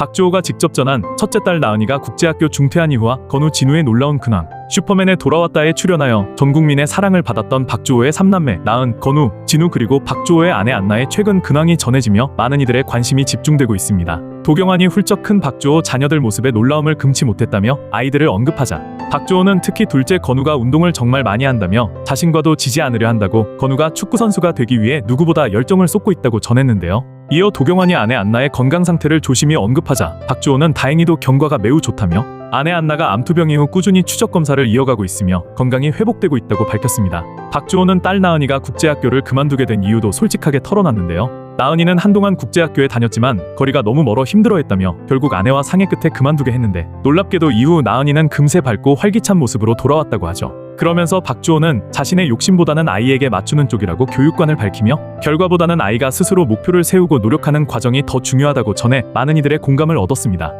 박주호가 직접 전한 첫째 딸 나은이가 국제학교 중퇴한 이후와 건우 진우의 놀라운 근황 슈퍼맨에 돌아왔다에 출연하여 전 국민의 사랑을 받았던 박주호의 삼남매 나은, 건우, 진우 그리고 박주호의 아내 안나의 최근 근황이 전해지며 많은 이들의 관심이 집중되고 있습니다. 도경환이 훌쩍 큰 박주호 자녀들 모습에 놀라움을 금치 못했다며 아이들을 언급하자 박주호는 특히 둘째 건우가 운동을 정말 많이 한다며 자신과도 지지 않으려 한다고 건우가 축구 선수가 되기 위해 누구보다 열정을 쏟고 있다고 전했는데요. 이어 도경환이 아내 안나의 건강 상태를 조심히 언급하자 박주호는 다행히도 경과가 매우 좋다며 아내 안나가 암투병 이후 꾸준히 추적 검사를 이어가고 있으며 건강이 회복되고 있다고 밝혔습니다. 박주호는 딸 나은이가 국제학교를 그만두게 된 이유도 솔직하게 털어놨는데요. 나은이는 한동안 국제학교에 다녔지만 거리가 너무 멀어 힘들어했다며 결국 아내와 상의 끝에 그만두게 했는데 놀랍게도 이후 나은이는 금세 밝고 활기찬 모습으로 돌아왔다고 하죠. 그러면서 박주호는 자신의 욕심보다는 아이에게 맞추는 쪽이라고 교육관을 밝히며 결과보다는 아이가 스스로 목표를 세우고 노력하는 과정이 더 중요하다고 전해 많은 이들의 공감을 얻었습니다.